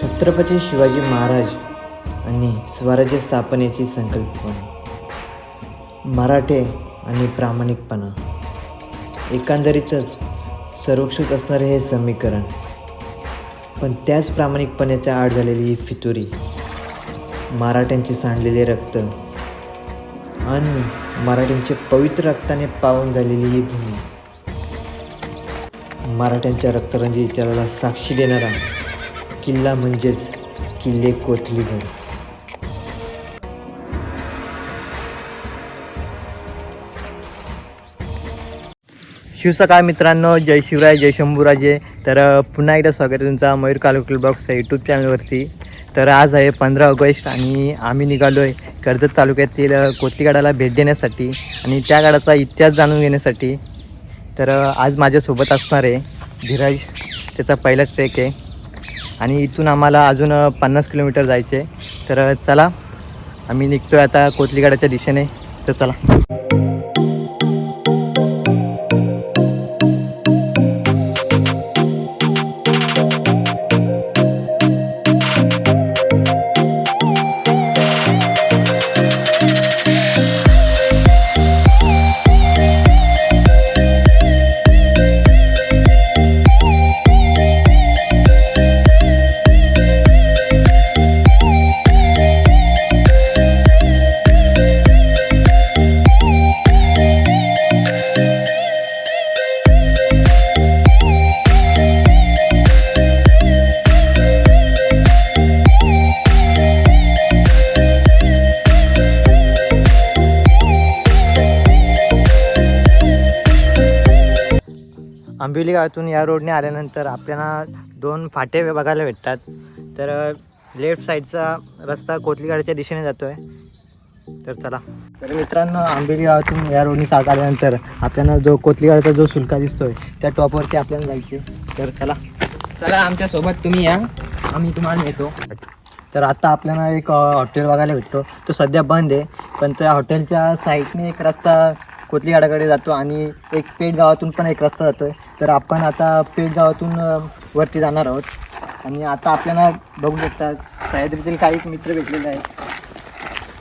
छत्रपती शिवाजी महाराज आणि स्वराज्य स्थापनेची संकल्पना. मराठे आणि प्रामाणिकपणा. एकंदरीतच संरक्षित असणारे हे समीकरण. पण त्याच प्रामाणिकपणाच्या आड झालेली ही फितुरी मराठ्यांचे सांडलेले रक्त आणि मराठ्यांचे पवित्र रक्ताने पावन झालेली ही भूमी. मराठ्यांच्या रक्तरंजी इतिहासाला साक्षी देणारा किल्ला म्हणजेच किल्ले कोथलीगड. शिवसकाळ मित्रांनो? जय शिवराय जय शंभूराजे. तर पुन्हा एकदा स्वागत आहे तुमचा मयूर कालोकल बॉक्स या यूट्यूब चॅनलवरती तर आज आहे पंधरा ऑगस्ट आणि आम्ही निघालो आहे कर्जत तालुक्यातील कोथलीगडाला भेट देण्यासाठी आणि त्या गडाचा इतिहास जाणून घेण्यासाठी. तर आज माझ्यासोबत असणार आहे धीरज त्याचा पहिलाच ट्रेक आहे. आणि इथून आम्हाला अजून पन्नास किलोमीटर जायचे तर चला आम्ही निघतोय आता कोथलीगडाच्या दिशेने. तर चला. आंबिवली गावातून या रोडने आल्यानंतर आपल्याला दोन फाटे बघायला भेटतात. तर लेफ्ट साईडचा रस्ता कोथलीगाडच्या दिशेने जातो आहे तर चला. तर मित्रांनो आंबिवली गावातून या रोडने सात आल्यानंतर आपल्याला जो कोथलीगाडचा जो सुलका दिसतोय त्या टॉपवरती आपल्याला जायचे तर चला. चला आमच्यासोबत तुम्ही या. आम्ही तुम्हाला नेतो. तर आता आपल्याला एक हॉटेल बघायला भेटतो. तो सध्या बंद आहे पण त्या हॉटेलच्या साईडने एक रस्ता कोथलीगाडाकडे जातो आणि एक पेठ गावातून पण एक रस्ता जातो आहे तर आपण आता पेठ गावातून अ, वरती जाणार आहोत. आणि आता आपल्याला बघू शकता सह्याद्रीतील काही मित्र भेटलेले आहेत.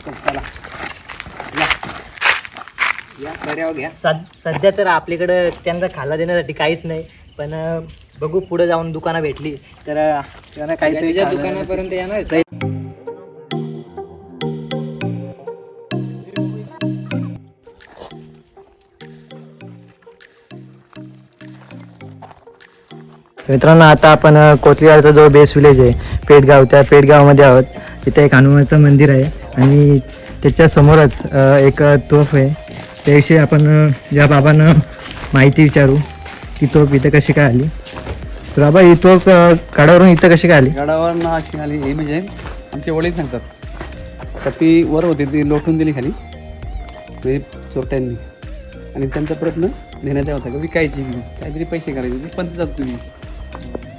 तर चला. या. पर्याव घ्या सद सध्या तर आपल्याकडं त्यांना खायला देण्यासाठी काहीच नाही. पण अ, बघू पुढे जाऊन दुकानं भेटली तर अ, त्यांना काहीतरी खायला दुकानापर्यंत येणार मित्रांनो आता आपण कोथलीवाडचा जो बेस विलेज आहे पेटगाव त्या पेटगावमध्ये आहोत. तिथे एक हनुमानचं मंदिर आहे आणि त्याच्या समोरच एक तोफ आहे. त्याविषयी आपण या बाबांना माहिती विचारू की तोफ इथं कशी काय आली. तर बाबा ही तोफ गडावरून इथं कशी काय आली? गडावरून अशी आली. हे म्हणजे आमचे वडील सांगतात. तर ती वर होती ती लोटून दिली खाली. चोरट्यांनी. आणि त्यांचा प्रयत्न देण्याचा होता का विकायची. काहीतरी पैसे करायचे पंच जात तुम्ही.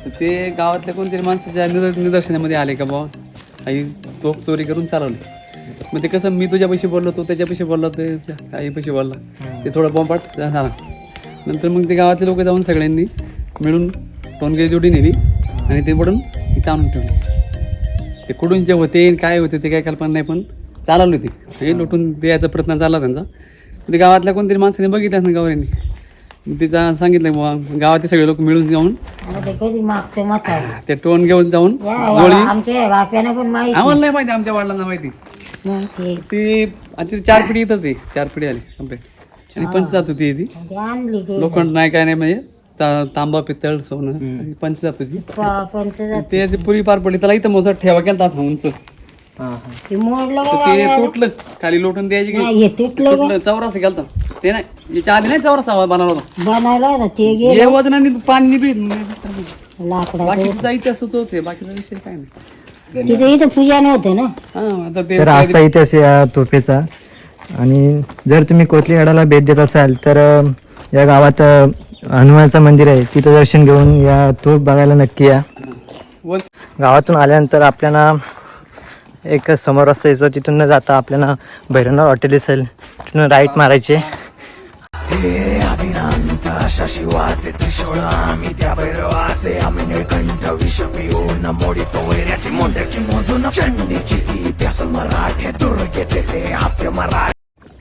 तर ते गावातल्या कोणतरी माणसाच्या निदर निदर्शनामध्ये आले का बाबा आई तोप चोरी करून चालवली. मग ते कसं मी तुझ्या पैसे बोललो तो त्याच्या पैसे बोलला ते आई पैसे बोलला. ते थोडं बॉम्बाट झाला. नंतर मग ते गावातले लोक जाऊन सगळ्यांनी मिळून टोनगे जोडी नेली आणि ते पडून इथं आणून ठेवले. ते कुठून जे होते आणि काय होते ते काय कल्पना नाही पण चालवली होती. हे लुटून द्यायचा प्रयत्न झाला त्यांचा. ते गावातल्या कोणतरी माणसाने बघितलं ना गावऱ्यांनी तिचा सांगितलं बुवा गावातले सगळे लोक मिळून जाऊन. मध्ये कधी मागचं मत आहे. ते टोन घेऊन जाऊन या- या आमच्या बाप्यानं पण माहिती. आम्हाला नाही माहिती आमच्या वडिलांना माहिती. मग ते. ती आता चार पिढी इथंच आहे. चार पिढी आली कंप्लीट आणि पंच जात होती ती. ते आणली ते. लोखंड नाही काय नाही म्हणजे ता- तांबा पितळ सोनं पंच जात होती. प- पंचजात ते जे पुरी पार पडली त्याला इथं मोठा ठेवा केला असं उंच. ते मोडलं तर का ते तुटलं. खाली लोटून द्यायची की नाही, हे तुटलं चौरास ते नाही. याच्या आधी नाही चौरासा बनवला होता. बनवलं होतं ते गे हे वजनाने पाणी बी लाकडा बाकीचं जायचं असं तोच आहे. बाकीचा विषय काय नाही. तिचं इथं पूजा नव्हतं ना? हा आता ते तर असा इतिहास आहे या तोफेचा. आणि जर तुम्ही कोथलीगडाला भेट देत असाल तर अ, या गावात अ, हनुमानचं मंदिर आहे. तिथं दर्शन घेऊन या तोफ बघायला नक्की या. गावातून आल्यानंतर आपल्याला एक समोर रस्ता येतो तिथून न जाता आपल्याला भैरवनाथ हॉटेल दिसेल. तिथून राईट मारायचे.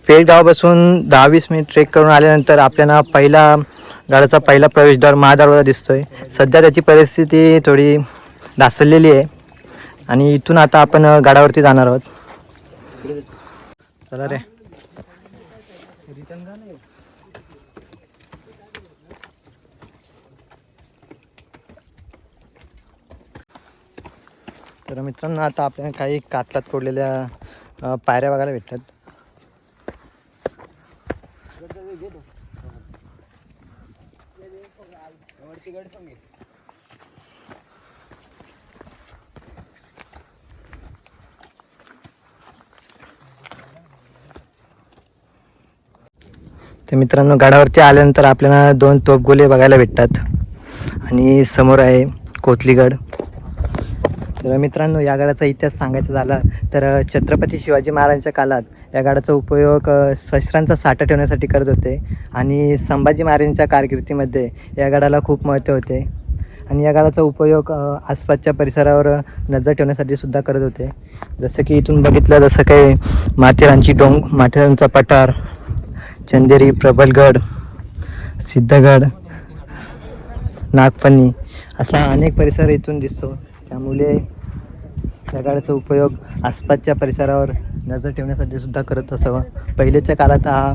पेठ गावापासून दहा वीस मिनिट ट्रेक करून आल्यानंतर आपल्याला पहिला गाडाचा पहिला प्रवेशद्वार महादरवाजा दिसतोय. सध्या त्याची परिस्थिती थोडी ढासळलेली आहे. आणि इथून आता आपण गाडावरती जाणार आहोत. चला रे. तर मित्रांनो आता आपल्याला काही कातलात कोडलेल्या पायऱ्या बघायला भेटतात. तर मित्रांनो गडावरती आल्यानंतर आपल्याला दोन तोपगोले बघायला भेटतात. आणि समोर आहे कोथलीगड. तर मित्रांनो या गडाचा इतिहास सांगायचा झाला तर छत्रपती शिवाजी महाराजांच्या काळात या गडाचा उपयोग शस्त्रांचा साठा ठेवण्यासाठी करत होते आणि संभाजी महाराजांच्या कारकिर्दीमध्ये या गडाला खूप महत्त्व होते. आणि या गडाचा उपयोग आसपासच्या परिसरावर नजर ठेवण्यासाठी सुद्धा करत होते. जसं की इथून बघितलं जसं काही माथेरानची डोंग माथेरानचा पठार चंदेरी प्रबलगड सिद्धगड नागपन्नी असा अनेक परिसर इथून दिसतो. त्यामुळे या गाड्याचा उपयोग आसपासच्या परिसरावर नजर ठेवण्यासाठी सुद्धा करत असावा. पहिलेच्या काळात हा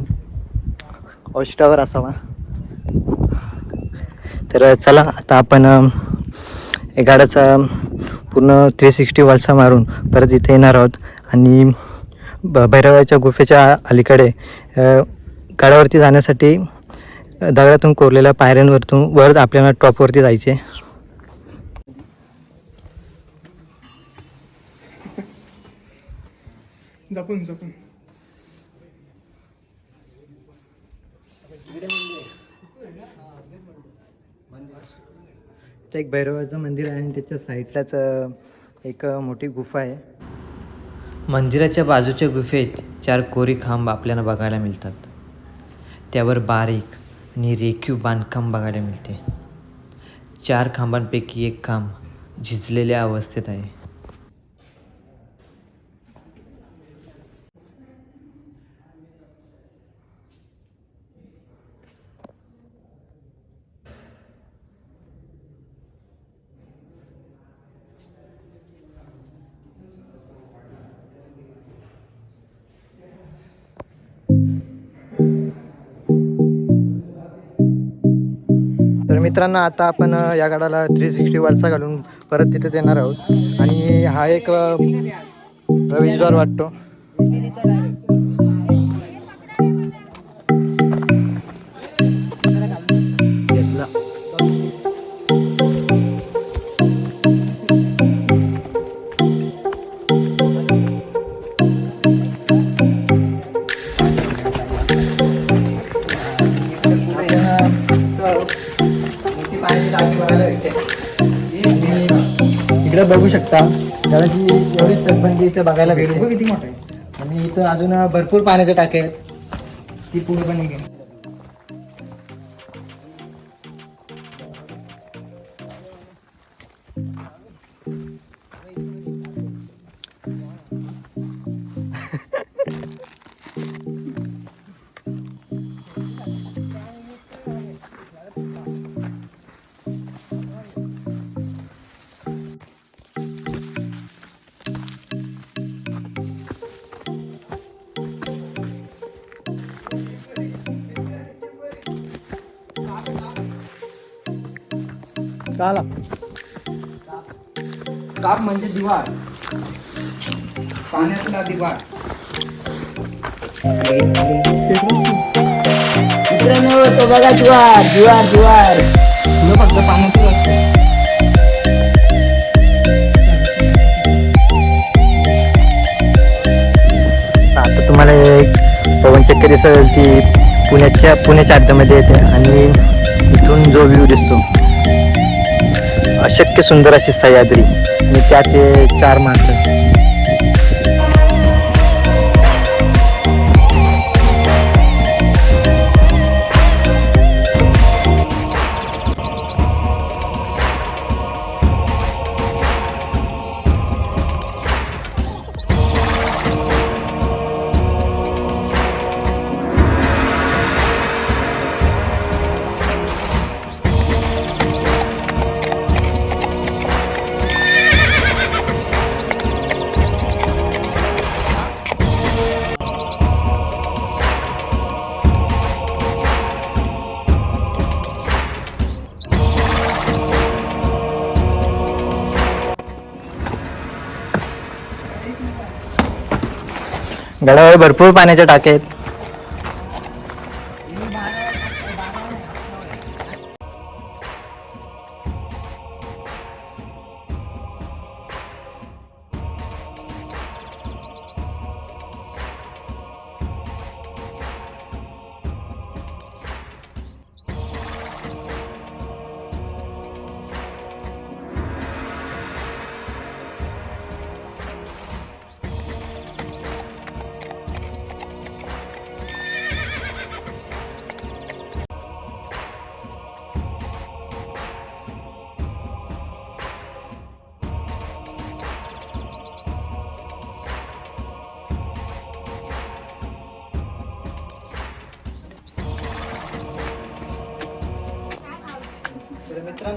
औष्टावर असावा. तर चला आता आपण या गाड्याचा पूर्ण थ्री सिक्स्टी वालसा मारून परत इथे येणार आहोत. आणि ब भैरवाच्या गुफेच्या अलीकडे अ, गाड्यावरती जाण्यासाठी दगडातून कोरलेल्या पायऱ्यांवरतून वर आपल्याला टॉपवरती जायचे. जपून जपून. एक भैरवाचं मंदिर आहे आणि त्याच्या साईडलाच एक मोठी गुफा आहे. मंदिराच्या बाजूच्या गुफेत चार कोरी खांब आपल्याला बघायला मिळतात. त्यावर बारीक आणि रेखीव बांधकाम बघायला मिळते. चार खांबांपैकी एक खांब झिजलेल्या अवस्थेत आहे. मित्रांनो आता आपण या गाडाला थ्री सिक्स्टी वरचा घालून परत तिथेच येणार आहोत. आणि हा एक प्रवेशद्वार वाटतो. तटबंदी इथे बघायला भेटते. किती मोठा आहे. आणि इथं अजून भरपूर पाण्याचे टाके आहेत. ती पुढे चला काप म्हणजे दिवार. पाण्यातला दिवार. मित्रांनो तो बघा जुवार जुवार जुवार तुला फक्त पाण्यातच असतो आता तुम्हाला एक पवन चक्कर दिसेल ती पुण्याच्या पुण्याच्या अड्ड्यामध्ये येते आणि इथून जो व्ह्यू दिसतो. अशक्य सुंदर अशी सह्याद्री. आणि त्याचे चार माणसं. गडावर भरपूर पाण्याच्या टाके आहेत.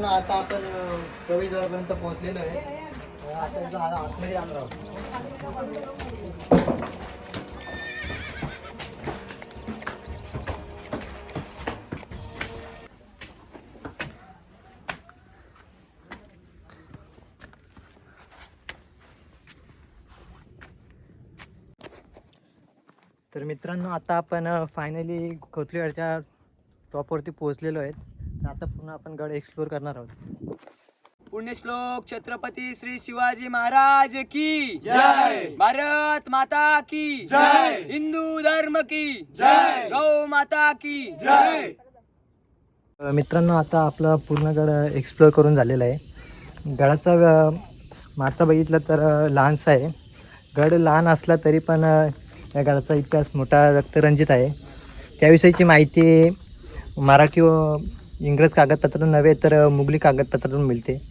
मित्रांनो आता आपण प्रवेशद्वारापर्यंत पोहोचलेलो आहे. आता आतमध्ये जाणार आहोत. तर मित्रांनो आता आपण फायनली खोतलीगडच्या टॉपवरती पोहोचलेलो आहेत. आता पुन्हा आपण गड एक्सप्लोर करणार आहोत. पुण्यश्लोक छत्रपती श्री शिवाजी महाराज की जय! भारत माता की जय! हिंदू धर्म की जय! गौ माता की जय! मित्रांनो आता आपला पूर्ण गड एक्सप्लोअर करून झालेला आहे. गडाचा माता बघितलं तर लहानसा आहे. गड लहान असला तरी पण या गडाचा इतिहास मोठा रक्तरंजित आहे. त्याविषयीची माहिती मराठी व इंग्रज कागदपत्रातून नव्हे तर मुघली कागदपत्रातून मिळते.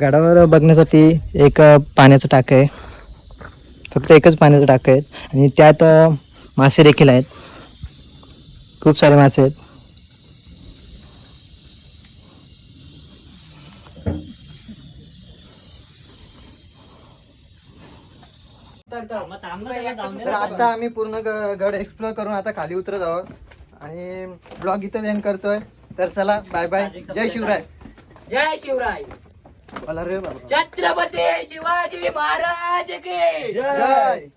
गडावर बघण्यासाठी एक पाण्याचं टाकं आहे. फक्त एकच पाण्याचं टाकं आहे. आणि त्यात मासे देखील आहेत. खूप सारे मासे आहेत. तर आता आम्ही पूर्ण ग- गड एक्सप्लोर करून आता खाली उतरत आहोत. आणि ब्लॉग इथं एंड करतोय. तर चला बाय बाय जय शिवराय. जय शिवराय. बोला रे बाबा. छत्रपती शिवाजी महाराज की. जय.